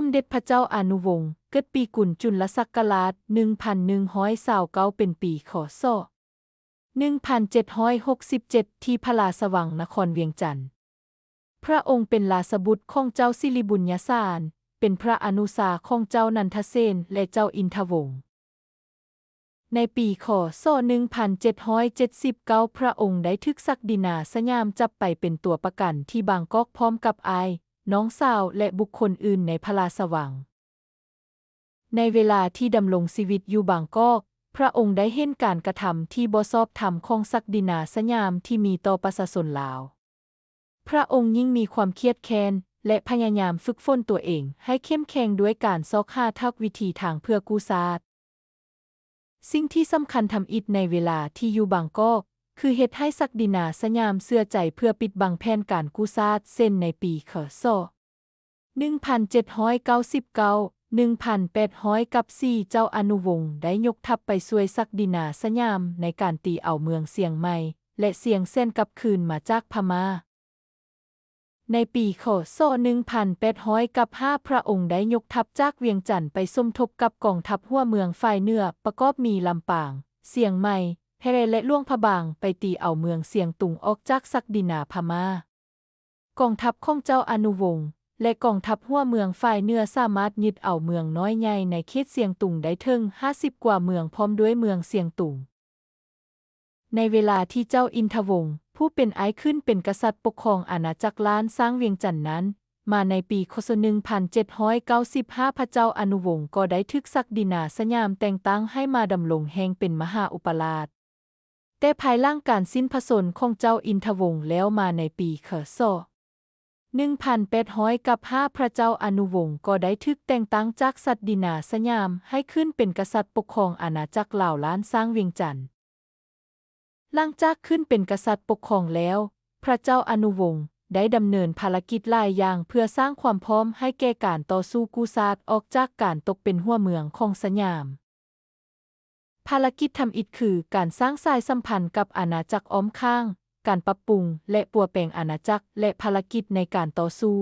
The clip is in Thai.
สมเด็จพระเจ้าอานุวงศ์เกิดปีกุลจุลศักราช1129เป็นปีขอศ1767 ที่พระลาสวังนครเวียงจันทร์ พระองค์เป็นลาสบุตรของเจ้าสิริบุญญาสาร เป็นพระอนุสาของเจ้านันทเสนและเจ้าอินทวงศ์ ในปีคศ1779 พระองค์ได้ทึกศักดินาสยามจับไปเป็นตัวประกันที่บางกอกพร้อมกับไอ น้องสาวและบุคคลอื่นในพลาสวังในเวลาที่ดำรงชีวิตอยู่บางกอกพระองค์ได้เห็นการกระทำที่บ่ชอบธรรมของศักดินาสยามที่มีต่อประชาชนลาว พระองค์ยิ่งมีความเครียดแค้นและพยายามฝึกฝนตัวเองให้เข้มแข็งด้วยการซอกหาทักวิธีทางเพื่อกู้ชาติสิ่งที่สำคัญทำอิดในเวลาที่อยู่บางกอก คือเฮ็ดให้ศักดินาสยามเสื่อใจเพื่อปิดบังแผนการกู้ชาติเส้นในปีคศ1799 1800 กับ 4 เจ้าอนุวงศ์ได้ยกทัพไปช่วยศักดินาสยามในการตีเอาเมืองเสียงใหม่ และเสียงเส้นกลับคืนมาจากพม่า ในปีคศ1800 กับ 5 พระองค์ได้ยกทัพจากเวียงจันทร์ไปสมทบกับกองทัพหัวเมืองฝ่ายเหนือประกอบมีลำปาง เสียงใหม่ แพร่และล่วงพะบางไปตีเอาเมืองเสียงตุงออกจากศักดินาพม่า กองทัพของเจ้าอนุวงศ์และกองทัพหัวเมืองฝ่ายเนื้อสามารถยึดเอาเมืองน้อยใหญ่ในเขตเสียงตุงได้ถึง50 กว่าเมืองพร้อมด้วยเมืองเสียงตุง ในเวลาที่เจ้าอินทวงศ์ผู้เป็นไอ้ขึ้นเป็นกษัตริย์ปกครองอาณาจักรล้านสร้างเวียงจันทน์นั้น มาในปีคศ1795 พระเจ้าอนุวงศ์ก็ได้ทึกศักดินาสยามแต่งตั้งให้มาดำรงแห่งเป็นมหาอุปราช แต่ภายหล่างการสิ้นพระชนม์ของเจ้าอินทวงศ์แล้วมาในปีคศ1800กับ5พระเจ้าอนุวงศ์ก็ได้ทึกแต่งตั้งจากสัตดินาสยามให้ขึ้นเป็นกษัตริย์ปกครองอาณาจักรเหล่าล้านสร้างเวียงจันทน์หลังจากขึ้นเป็นกษัตริย์ปกครองแล้ว พระเจ้าอนุวงศ์ได้ดำเนินภารกิจหลายอย่างเพื่อสร้างความพร้อมให้แก่การต่อสู้กู้ชาติออกจากการตกเป็นหัวเมืองของสยาม ภารกิจทำอิฐคือการสร้างสายสัมพันธ์กับอาณาจักรอ้อมข้าง การปรับปรุงและปัวแปลงอาณาจักรและภารกิจในการต่อสู้